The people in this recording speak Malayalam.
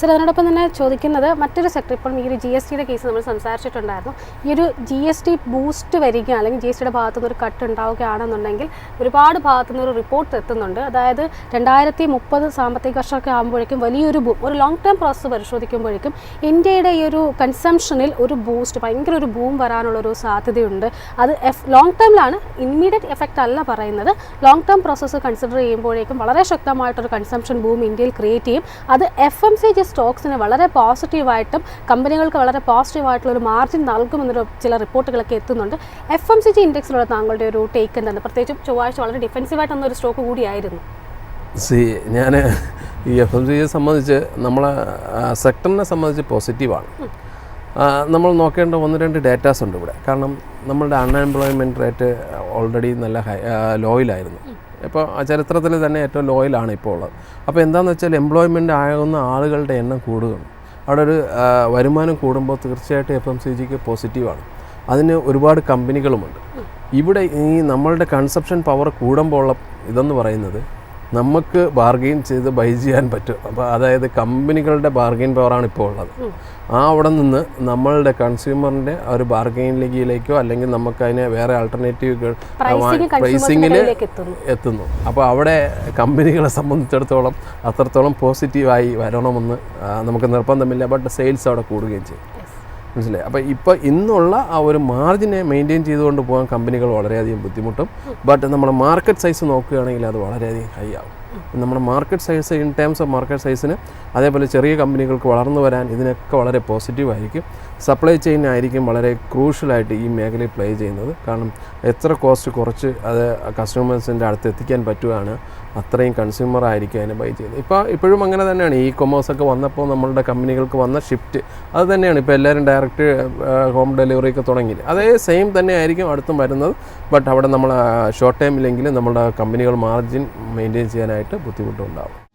സർ അതിനോടൊപ്പം തന്നെ ചോദിക്കുന്നത് മറ്റൊരു സെക്ടർ ഇപ്പോൾ ഈ ഒരു ജി എസ് ടിയുടെ കേസ് നമ്മൾ സംസാരിച്ചിട്ടുണ്ടായിരുന്നു. ഈ ഒരു ജി എസ് ടി ബൂസ്റ്റ് വരിക അല്ലെങ്കിൽ ജി എസ് ടിയുടെ ഭാഗത്തുനിന്ന് ഒരു കട്ട് ഉണ്ടാവുകയാണെന്നുണ്ടെങ്കിൽ ഒരുപാട് ഭാഗത്തുനിന്ന് ഒരു റിപ്പോർട്ട് എത്തുന്നുണ്ട്. അതായത് രണ്ടായിരത്തി മുപ്പത് സാമ്പത്തിക വർഷമൊക്കെ ആകുമ്പോഴേക്കും വലിയൊരു ഒരു ലോങ് ടേം പ്രോസസ്സ് പരിശോധിക്കുമ്പോഴേക്കും ഇന്ത്യയുടെ ഈ ഒരു കൺസംഷനിൽ ഒരു ബൂസ്റ്റ് ഭയങ്കര ഒരു ബൂം വരാനുള്ള ഒരു സാധ്യതയുണ്ട്. അത് എഫ് ലോങ് ടേമിലാണ് ഇമ്മീഡിയറ്റ് എഫക്റ്റ് അല്ല പറയുന്നത്. ലോങ് ടേം പ്രോസസ്സ് കൺസിഡർ ചെയ്യുമ്പോഴേക്കും വളരെ ശക്തമായിട്ടൊരു കൺസംഷൻ ബൂം ഇന്ത്യയിൽ ക്രിയേറ്റ് ചെയ്യും. അത് എഫ് എം സി ജി സ്റ്റോക്സിന് വളരെ പോസിറ്റീവായിട്ടും കമ്പനികൾക്ക് വളരെ പോസിറ്റീവായിട്ടുള്ള ഒരു മാർജിൻ നൽകുമെന്നൊരു ചില റിപ്പോർട്ടുകളൊക്കെ എത്തുന്നുണ്ട്. എഫ് എം സി ജി ഇൻഡെക്സിലുള്ള താങ്കളുടെ ഒരു ടേക്ക് എന്താണ്? പ്രത്യേകിച്ചും ചൊവ്വാഴ്ച വളരെ ഡിഫെൻസീവായിട്ട് ഒരു സ്റ്റോക്ക് കൂടിയായിരുന്നു. സി ഞാൻ ഈ എഫ് എം സിയെ സംബന്ധിച്ച് നമ്മളെ സെക്ടറിനെ സംബന്ധിച്ച് പോസിറ്റീവാണ് നമ്മൾ നോക്കേണ്ട ഒന്ന് രണ്ട് ഡേറ്റാസ് ഉണ്ട് ഇവിടെ. കാരണം നമ്മളുടെ അൺഎംപ്ലോയ്മെന്റ് റേറ്റ് ഓൾറെഡി നല്ല ഹൈ ലോയിലായിരുന്നു ഇപ്പോൾ ചരിത്രത്തിൽ തന്നെ ഏറ്റവും ലോയിലാണ് ഇപ്പോൾ ഉള്ളത്. അപ്പോൾ എന്താണെന്ന് വെച്ചാൽ എംപ്ലോയ്മെന്റ് ആകുന്ന ആളുകളുടെ എണ്ണം കൂടുകയാണ്. അവിടെ ഒരു വരുമാനം കൂടുമ്പോൾ തീർച്ചയായിട്ടും എഫ് എം സി ജിക്ക് പോസിറ്റീവാണ് അതിന് ഒരുപാട് കമ്പനികളുമുണ്ട് ഇവിടെ ഈ നമ്മളുടെ കൺസപ്ഷൻ പവർ കൂടുമ്പോൾ ഉള്ള ഇതെന്ന് പറയുന്നത് നമുക്ക് ബാർഗെയിൻ ചെയ്ത് ബൈ ചെയ്യാൻ പറ്റും. അപ്പോൾ അതായത് കമ്പനികളുടെ ബാർഗെയിൻ പവറാണ് ഇപ്പോൾ ഉള്ളത്. ആ അവിടെ നിന്ന് നമ്മളുടെ കൺസ്യൂമറിന്റെ ഒരു ബാർഗെയിനിലേക്കോ അല്ലെങ്കിൽ നമുക്ക് അതിനെ വേറെ ആൾട്ടർനേറ്റീവുകൾ പ്രൈസിങ്ങിൽ എത്തുന്നു. അപ്പോൾ അവിടെ കമ്പനികളെ സംബന്ധിച്ചിടത്തോളം അത്രത്തോളം പോസിറ്റീവായി വരണമെന്ന് നമുക്ക് നിർബന്ധമില്ല. ബട്ട് സെയിൽസ് അവിടെ കൂടുകയും ചെയ്യും. മനസ്സിലായി? അപ്പോൾ ഇപ്പോൾ ഇന്നുള്ള ആ ഒരു മാർജിനെ മെയിന്റെയിൻ ചെയ്തുകൊണ്ട് പോകാൻ കമ്പനികൾ വളരെയധികം ബുദ്ധിമുട്ടും. ബട്ട് നമ്മുടെ മാർക്കറ്റ് സൈസ് നോക്കുകയാണെങ്കിൽ അത് വളരെയധികം ഹൈ ആവും. നമ്മുടെ market size in terms of market സൈസിന് അതേപോലെ ചെറിയ കമ്പനികൾക്ക് വളർന്നു വരാൻ ഇതിനൊക്കെ വളരെ പോസിറ്റീവ് ആയിരിക്കും. സപ്ലൈ ചെയിൻ ആയിരിക്കും വളരെ ക്രൂഷ്യലായിട്ട് ഈ മേഖലയിൽ പ്ലേ ചെയ്യുന്നത്. കാരണം എത്ര കോസ്റ്റ് കുറച്ച് അത് കസ്റ്റമേഴ്സിന്റെ അടുത്ത് എത്തിക്കാൻ പറ്റുകയാണ് അത്രയും കൺസ്യൂമർ ആയിരിക്കും അതിനെ ബൈ ചെയ്യുന്നത്. ഇപ്പോൾ ഇപ്പോഴും അങ്ങനെ തന്നെയാണ്. ഈ കൊമേഴ്സ് ഒക്കെ വന്നപ്പോൾ നമ്മളുടെ കമ്പനികൾക്ക് വന്ന ഷിഫ്റ്റ് അത് തന്നെയാണ്. ഇപ്പോൾ എല്ലാവരും ഡയറക്റ്റ് ഹോം ഡെലിവറി ഒക്കെ തുടങ്ങി അതേ സെയിം തന്നെ ആയിരിക്കും അടുത്തും വരുന്നത്. ബട്ട് അവിടെ നമ്മൾ ഷോർട്ട് ടൈമിലെങ്കിലും നമ്മുടെ കമ്പനികൾ മാർജിൻ മെയിന്റെയിൻ ചെയ്യാനായിട്ട് ബുദ്ധിമുട്ടുണ്ടാവും.